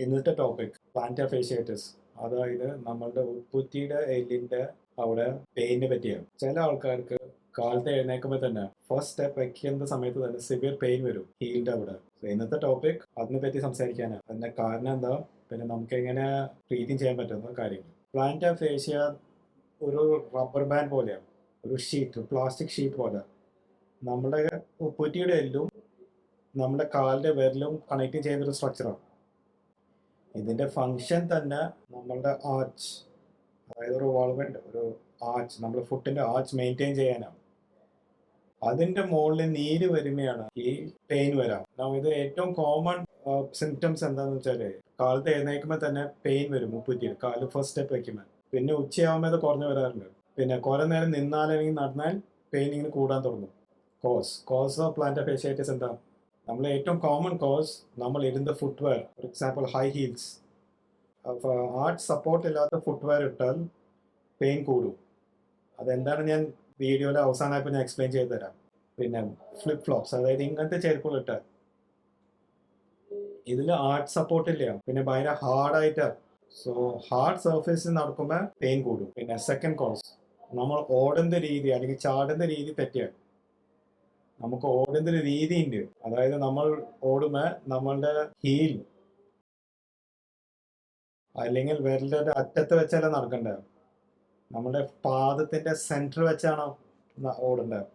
ഇന്നത്തെ topic planter അതായത് നമ്മളുടെ ഉപ്പുറ്റിയുടെ എല്ലിന്റെ അവിടെ പെയിനെ പറ്റിയാണ്. ചില ആൾക്കാർക്ക് കാലത്ത് എഴുന്നേക്കുമ്പോൾ തന്നെ ഫസ്റ്റ് സ്റ്റെപ്പ് വെക്കുന്ന സമയത്ത് തന്നെ സിവിയർ പെയിൻ വരും ഹീൽഡ് അവിടെ. ഇന്നത്തെ ടോപ്പിക് അതിനെ പറ്റി സംസാരിക്കാനാണ്. അതിന്റെ കാരണം എന്താ? പിന്നെ നമുക്ക് എങ്ങനെ ട്രീറ്റിംഗ് ചെയ്യാൻ പറ്റുന്ന കാര്യങ്ങൾ. പ്ലാന്റ് ഫേഷ്യ ഒരു റബ്ബർ ബാൻഡ് പോലെയാണ്. ഒരു ഷീറ്റ് പ്ലാസ്റ്റിക് ഷീറ്റ് പോലെ. നമ്മുടെ ഉപ്പുറ്റിയുടെ എല്ലും നമ്മുടെ കാലിന്റെ വിരലും കണക്ട് ചെയ്യുന്ന ഒരു സ്ട്രക്ചറാണ് ഇതിന്റെ ഫങ്ഷൻ തന്നെ നമ്മളുടെ ആർച്ച് അതായത് ഒരു വളവുണ്ട് ഒരു ആർച്ച് നമ്മൾ ഫുട്ടിന്റെ ആർച്ച് മെയിന്റെയിൻ ചെയ്യാനാണ്. അതിന്റെ മുകളിൽ നീര് വരുമ്പോഴാണ് ഈ പെയിൻ വരാം. ഇത് ഏറ്റവും കോമൺ സിംറ്റംസ് എന്താന്ന് വെച്ചാൽ കാലത്ത് എഴുന്നേൽക്കുമ്പോൾ തന്നെ പെയിൻ വരും മുപ്പറ്റി കാൽ ഫസ്റ്റ് സ്റ്റെപ്പ് വയ്ക്കുമ്പോൾ പിന്നെ ഉച്ചയാകുമ്പോൾ അത് കുറഞ്ഞു വരാറുണ്ട്. പിന്നെ കുറെ നേരം നിന്നാലെങ്കിൽ നടന്നാൽ പെയിൻ ഇങ്ങനെ കൂടാൻ തുടങ്ങും. Cause cause of plantar fasciitis എന്താ? നമ്മൾ ഏറ്റവും കോമൺ കോസ് നമ്മൾ ഇടുന്ന footwear for example high heels അപ്പോൾ ആർട്ട് സപ്പോർട്ട് ഇല്ലാത്ത ഫുട്വെയർ ഇട്ടാൽ പെയിൻ കൂടും. അതെന്താണ് ഞാൻ വീഡിയോയിൽ അവസാനമായപ്പോൾ ഞാൻ എക്സ്പ്ലെയിൻ ചെയ്ത് തരാം. പിന്നെ ഫ്ലിപ്പ് ഫ്ലോപ്സ് അതായത് ഇങ്ങനത്തെ ചെരുപ്പുകൾ ഇട്ടാൽ. ഇതിൽ ആർട്ട് സപ്പോർട്ട് ഇല്ല. പിന്നെ ഭയങ്കര ഹാർഡായിട്ട് സോ ഹാർഡ് സർഫേസിൽ നടക്കുമ്പോൾ പെയിൻ കൂടും. പിന്നെ സെക്കൻഡ് കോസ് നമ്മൾ ഓടുന്ന രീതി അല്ലെങ്കിൽ ചാടുന്ന രീതി തെറ്റിയാണ്. നമുക്ക് ഓടുന്ന രീതി ഉണ്ട് അതായത് നമ്മൾ ഓടുമ്പോൾ നമ്മളുടെ ഹീൽ അല്ലെങ്കിൽ വിരലിന്റെ അറ്റത്ത് വെച്ചല്ല നടക്കണ്ടേ? നമ്മുടെ പാദത്തിന്റെ സെന്റർ വെച്ചാണ് ഓടേണ്ടത്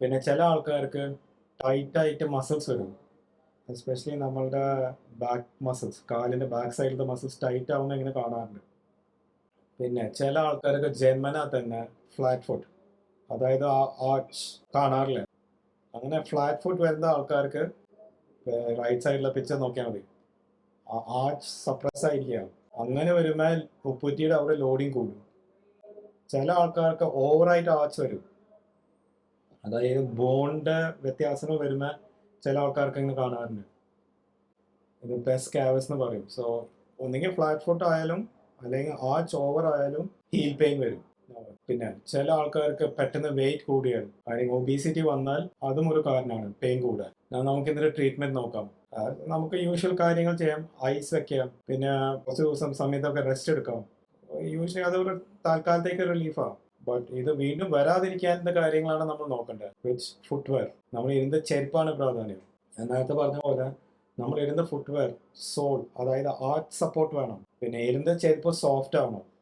പിന്നെ ചില ആൾക്കാർക്ക് ടൈറ്റ് ആയിട്ട് മസിൽസ് വരും. എസ്പെഷ്യലി നമ്മളുടെ ബാക്ക് മസിൽസ് കാലിന്റെ ബാക്ക് സൈഡിലത്തെ മസിൽസ് ടൈറ്റ് ആവുന്ന ഇങ്ങനെ കാണാറുണ്ട്. പിന്നെ ചില ആൾക്കാർക്ക് ജന്മന തന്നെ ഫ്ലാറ്റ് ഫുട്ട് അതായത് ആ ആർച്ച് കാണാറില്ല? അങ്ങനെ ഫ്ലാറ്റ് ഫുട്ട് വരുന്ന ആൾക്കാർക്ക് റൈറ്റ് സൈഡിലെ പിക്ചർ നോക്കിയാൽ മതി. ആ ആർച്ച് സപ്രസ് ആയിരിക്കുകയാണ് അങ്ങനെ വരുമ്പോൾ ഉപ്പുറ്റിയുടെ അവിടെ ലോഡിങ് കൂടും. ചില ആൾക്കാർക്ക് ഓവറായിട്ട് ആർച്ച് വരും. അതായത് ബോണിന്റെ വ്യത്യാസങ്ങൾ വരുമ്പോൾ ചില ആൾക്കാർക്ക് ഇങ്ങനെ കാണാറുണ്ട്. ഇത് ബെസ്റ്റ് ക്യാവസ് എന്ന് പറയും. സോ ഒന്നെങ്കിൽ ഫ്ലാറ്റ് ഫുട്ട് ആയാലും അല്ലെങ്കിൽ ആർച്ച് ഓവർ ആയാലും ഹീൽ പെയിൻ വരും. പിന്നെ ചില ആൾക്കാർക്ക് പെട്ടെന്ന് വെയിറ്റ് കൂടിയാൽ അല്ലെങ്കിൽ ഒബീസിറ്റി വന്നാൽ അതും ഒരു കാരണമാണ് പെയിൻ കൂടാൻ. നമുക്ക് ഇതിന്റെ ട്രീറ്റ്മെന്റ് നോക്കാം. നമുക്ക് യൂഷ്വൽ കാര്യങ്ങൾ ചെയ്യാം. ഐസ് വെക്കാം. പിന്നെ കുറച്ച് ദിവസം സമയത്തൊക്കെ റെസ്റ്റ് എടുക്കാം. യൂഷ്വലി അതൊരു താൽക്കാലത്തേക്ക് റിലീഫാണ് ബട്ട് ഇത് വീണ്ടും വരാതിരിക്കാനുള്ള കാര്യങ്ങളാണ് നമ്മൾ നോക്കേണ്ടത്. വിച്ച് ഫുട്വെയർ നമ്മൾ ഇരുന്ന ചെരുപ്പാണ് പ്രാധാന്യം. ഞാൻ നേരത്തെ പറഞ്ഞ പോലെ നമ്മൾ ഇരുന്ന ഫുട്വെയർ സോൾ അതായത് ആർട്ട് സപ്പോർട്ട് വേണം. പിന്നെ ഇരുന്ന ചെരുപ്പ് സോഫ്റ്റ് ആവണം.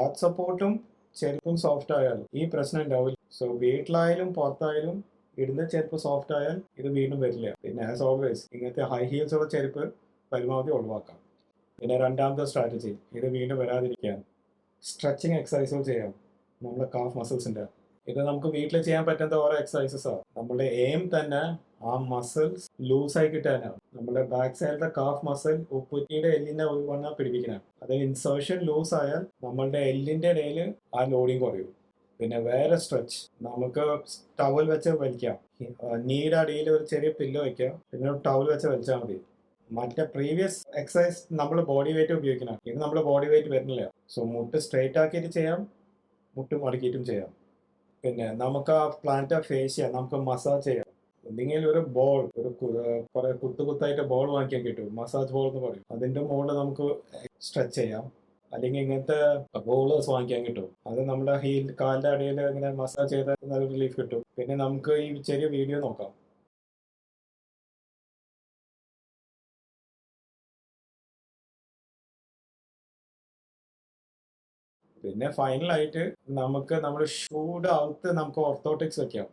ആർട്ട് സപ്പോർട്ടും ചെരുപ്പും സോഫ്റ്റ് ആയാലും ഈ പ്രശ്നം ഉണ്ടാവില്ല. സോ വീട്ടിലായാലും പുറത്തായാലും ഇടുന്ന ചെരുപ്പ് സോഫ്റ്റ് ആയാൽ ഇത് വീണ്ടും വരില്ല. പിന്നെ ആസ് ഓൾവേസ് ഇങ്ങനത്തെ ഹൈ ഹീൽസ് ഉള്ള ചെരുപ്പ് പരമാവധി ഒഴിവാക്കാം. പിന്നെ രണ്ടാമത്തെ സ്ട്രാറ്റജി ഇത് വീണ്ടും വരാതിരിക്കാൻ സ്ട്രെച്ചിങ് എക്സസൈസുകൾ ചെയ്യാം. നമ്മുടെ കാഫ് മസിൽസിന്റെ ഇത് നമുക്ക് വീട്ടിൽ ചെയ്യാൻ പറ്റുന്ന ഓരോ ആണ് നമ്മുടെ എയിം തന്നെ ആ മസിൽസ് ലൂസ് ആയി കിട്ടാനാണ്. നമ്മുടെ ബാക്ക് സൈഡിലെ കാഫ് മസിൽ ഉപ്പുറ്റിയുടെ എല്ലിനെ വണ്ണ പിടിപ്പിക്കണം അത് ഇൻസേർഷൻ ലൂസ് ആയാൽ നമ്മളുടെ എല്ലിന്റെ ഇടയിൽ ആ ലോഡിങ് കുറയും. പിന്നെ വേറെ സ്ട്രെച്ച് നമുക്ക് ടവൽ വെച്ച് വലിക്കാം. നീയുടെ അടിയിൽ ഒരു ചെറിയ പില്ലോ വെക്കാം. പിന്നെ ടവൽ വെച്ച് വലിച്ചാൽ മതി. മറ്റേ പ്രീവിയസ് എക്സസൈസ് നമ്മൾ ബോഡി വെയിറ്റ് ഉപയോഗിക്കണം. ഇത് നമ്മൾ ബോഡി വെയിറ്റ് വരുന്നില്ല. സോ മുട്ട് സ്ട്രെയിറ്റ് ആക്കിയിട്ട് ചെയ്യാം മുട്ട് മടക്കിയിട്ടും ചെയ്യാം. പിന്നെ നമുക്ക് ആ പ്ലാന്റ് ഫേസ് ചെയ്യാം നമുക്ക് മസാജ് ചെയ്യാം. എന്തെങ്കിലും ഒരു ബോൾ ഒരു കുറെ കുത്തു കുത്തായിട്ട് ബോൾ വാങ്ങിക്കാൻ കിട്ടും. മസാജ് ബോൾ എന്ന് പറയും. അതിന്റെ മുകളിൽ നമുക്ക് സ്ട്രെച്ച് ചെയ്യാം. അല്ലെങ്കിൽ ഇങ്ങനത്തെ ബോളേഴ്സ് വാങ്ങിക്കാൻ കിട്ടും. അത് നമ്മുടെ ഹീൽ കാലിന്റെ അടിയിൽ ഇങ്ങനെ മസാജ് ചെയ്താൽ റിലീഫ് കിട്ടും. പിന്നെ നമുക്ക് ഈ ചെറിയ വീഡിയോ നോക്കാം. പിന്നെ ഫൈനലായിട്ട് നമുക്ക് നമ്മുടെ ഷൂഡ് അകത്ത് നമുക്ക് ഓർത്തോട്ടിക്സ് വെക്കാം.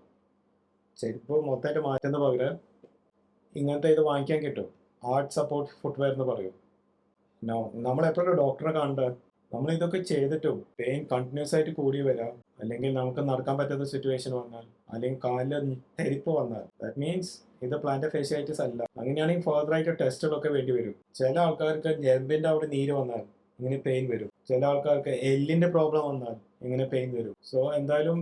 ചെരുപ്പ് മൊത്തമായിട്ട് മാറ്റുന്ന പകരം ഇങ്ങനത്തെ ഇത് വാങ്ങിക്കാൻ കിട്ടും. ആർട്ട് സപ്പോർട്ട് ഫുട്വെയർ എന്ന് പറയും. നമ്മൾ എപ്പോഴും ഡോക്ടറെ കാണേണ്ടത് നമ്മൾ ഇതൊക്കെ ചെയ്തിട്ടും പെയിൻ കണ്ടിന്യൂസ് ആയിട്ട് കൂടി വരാം. അല്ലെങ്കിൽ നമുക്ക് നടക്കാൻ പറ്റാത്ത സിറ്റുവേഷൻ വന്നാൽ അല്ലെങ്കിൽ കാലിൽ തെരിപ്പ് വന്നാൽ. ദാറ്റ് മീൻസ് ഇത് പ്ലാന്റ് ഫേഷ്യലൈറ്റിസ് അല്ല. അങ്ങനെയാണെങ്കിൽ ഫർദർ ആയിട്ട് ടെസ്റ്റുകളൊക്കെ വേണ്ടി വരും. ചില ആൾക്കാർക്ക് ഞരമ്പിന്റെ അവിടെ നീര് വന്നാൽ ഇങ്ങനെ പെയിൻ വരും. ചില ആൾക്കാർക്ക് എല്ലിന്റെ പ്രോബ്ലം വന്നാൽ ഇങ്ങനെ പെയിൻ വരും. സോ എന്തായാലും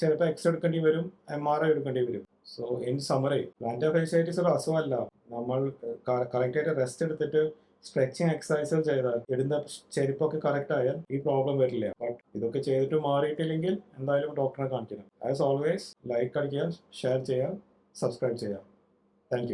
ചിലപ്പോൾ എക്സ് എടുക്കേണ്ടി വരും എം ആർ ഐ എടുക്കേണ്ടി വരും. So in summary plantar fasciitis ഒരു അസുഖമല്ല. നമ്മൾ കറക്റ്റ് ആയിട്ട് റെസ്റ്റ് എടുത്തിട്ട് സ്ട്രെച്ചിങ് എക്സസൈസുകൾ ചെയ്താൽ ഇടുന്ന ചെരുപ്പൊക്കെ കറക്റ്റ് ആയാൽ ഈ പ്രോബ്ലം വരില്ല. ബട്ട് ഇതൊക്കെ ചെയ്തിട്ട് മാറിയിട്ടില്ലെങ്കിൽ എന്തായാലും ഡോക്ടറെ കാണിക്കണം. ആസ് ഓൾവേസ് ലൈക്ക് അടിക്കുക ഷെയർ ചെയ്യുക സബ്സ്ക്രൈബ് ചെയ്യുക. താങ്ക്